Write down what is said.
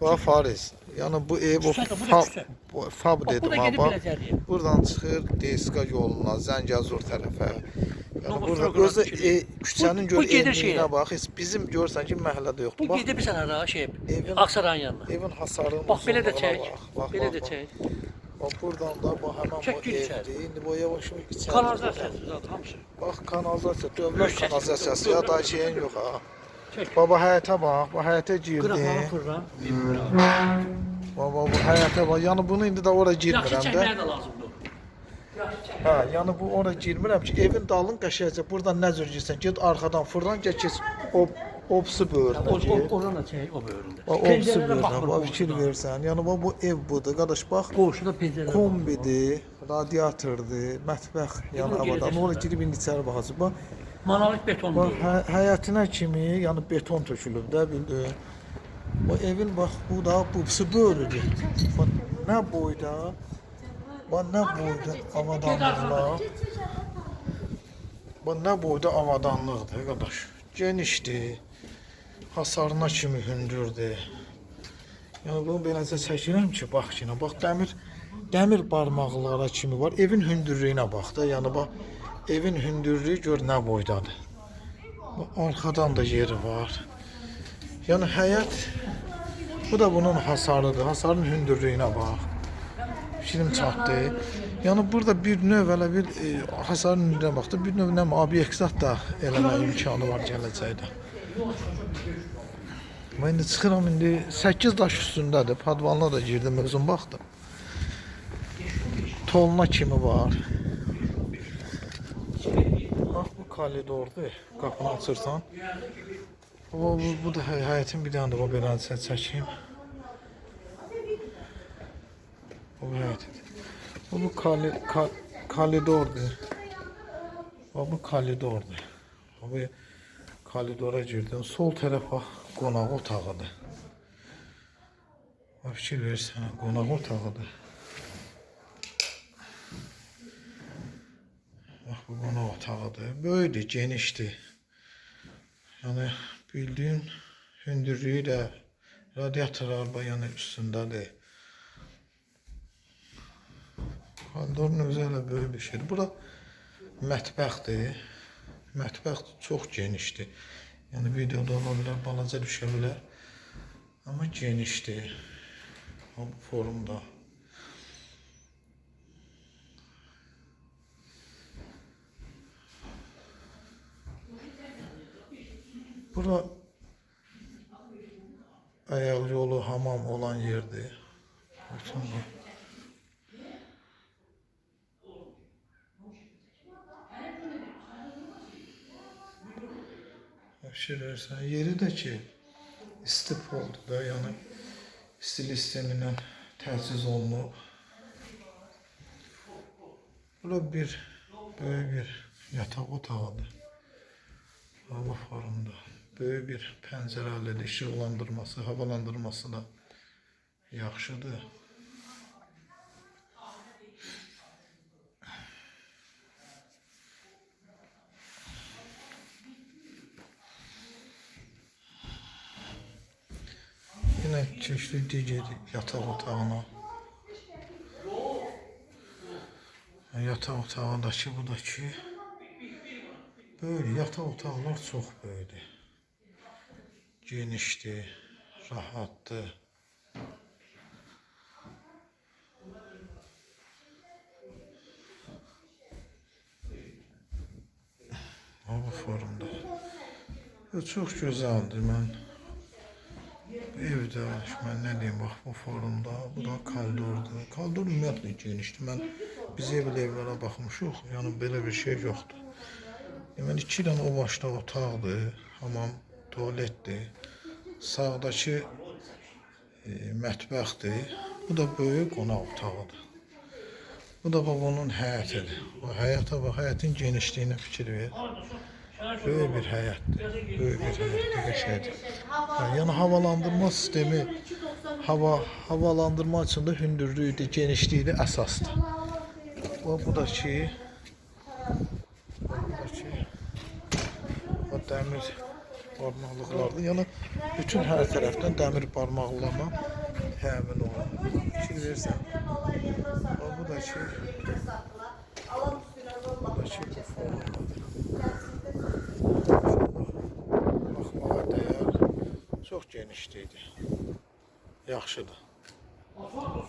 Bu Fariz. Yəni bu ev bu fab, bu fab bu dedim. Biləcəriyə. Buradan çıxır Deska yoluna, Zəngəzur tərəfə. Yəni burada özü e, küçənin Bu- gör bu şeyə. bax. Heç bizim görsən ki, məhəllədə yoxdur. Bu gedib sən ara şey. Evin- Aksarayın yanına. evin hasarının Bax belə də çək. bax, Belə də çək. Bax buradan da bax həmin bu evdir. İndi bu yavaş yavaş içəri. Kanalizasiya zat hamısı. Bax kanalizasiya, dövlət kanalizasiyası ya da şeyin yox ha. Çək. Baba həyətə bax, bu Qıraqları girdi. fırlan. Baba bu həyətə bax. Yəni bunu indi də ora Yaxşı girmirəm də. çəkməyə də lazımdır. Hə, yəni bu ora girmirəm ki, evin dalın qəşəngcə buradan nə cür girsən, get arxadan fırlan, get keç o opsu O, böyrünə o, get. oradan da çək o böyründə. O opsu Pəncərələrə baxmır bax fikir qonşudan. versən. Yəni bu ev budur, qardaş bax. Qonşuda pəncərələr Kombidir, radiatordur, mətbəx, yəni Evin havadan. girəcəksən. Ora girib indi içəri baxacaq. Bax, Monolit beton bax hə, həyətinə kimi, yəni beton tökülüb də bildin. Bu evin bax bu da bubsu böyrüdür. Nə boyda, bax nə boyda avadanlıqlar. Bax nə boyda avadanlıqdır qardaş. Genişdir. Hasarına kimi hündürdür. Yəni bunu beləcə çəkirəm ki, bax ki, bax dəmir dəmir barmaqlara kimi var. Evin hündürlüyünə bax da, yəni bax evin hündürlüyü gör nə boydadır. Arxadan da yeri var. Yəni həyət bu da bunun hasarıdır. Hasarın hündürlüyünə bax. Film çatdı. Yəni burada bir növ elə bir e, hasarın hündürlüyünə baxdı. Bir növ nə obyekt da eləmə imkanı var gələcəkdə. Mən indi çıxıram indi 8 daş üstündədir. Padvalına da girdim özüm baxdım. Toluna kimi var. Bu koridordur. Qapını açırsan. O, bu, bu da hə- həyətin bir dənə də o belə sən çəkeyim. O həyətidir. Bu bu kali, ka, koridordur. O bu koridordur. Bu koridora girdim. Sol tərəf bax qonaq otağıdır. Fikir versən, qonaq otağıdır. Qonaq otağıdır. Böyükdür, genişdir. Yəni bildiyin hündürlüyü də radiatorlar bax yəni üstündədir. Koridorun özü elə böyük bir şeydir. Bura mətbəxdir. Mətbəx çox genişdir. Yəni videoda ola bilər, balaca düşə bilər. Amma genişdir. Bu forumda. Bura ayaq yolu, hamam olan yerdir. Bütün bu. Pişirirsən. Yeri də ki, isti poldur da, yəni isti sistemindən təchiz olunub. Bura bir böyük bir yataq otağıdır. Hava forumda. Böyük bir pəncərəlidir, işıqlandırması, havalandırması da yaxşıdır. Yine keçdik digər yataq otağına. Yataq otağındakı bu da ki böyle yataq otaqlar çox böyükdür. Genişdir, rahatdır. Ha, Bu formda. Çox gözəldir. Mən bu evdə mən nə deyim, bax bu formda, bu da koridordur. Koridor ümumiyyətlə genişdir. Mən biz evli evlərə baxmışıq, yəni belə bir şey yoxdur. Deməli iki dənə o başda otaqdır, hamam, tualetdir. Sağdakı e, mətbəxdir. Bu da böyük qonaq otağıdır. Bu da onun həyətidir. Bu həyətə bax, həyətin genişliyinə fikir ver. Böyük bir həyətdir. Böyük bir həyətdir, qəşəngdir. Ha, yəni havalandırma sistemi hava havalandırma açısında hündürlüyüdür, genişliyi əsasdır. Bu, bu da ki bu da ki o dəmir barmaqlıqlardır. Yəni bütün hər tərəfdən dəmir barmaqlama həmin olur. Fikir versən. Bax, Bu da ki, bu da formadır. Baxmağa dəyər. Çox genişdir. Yaxşıdır.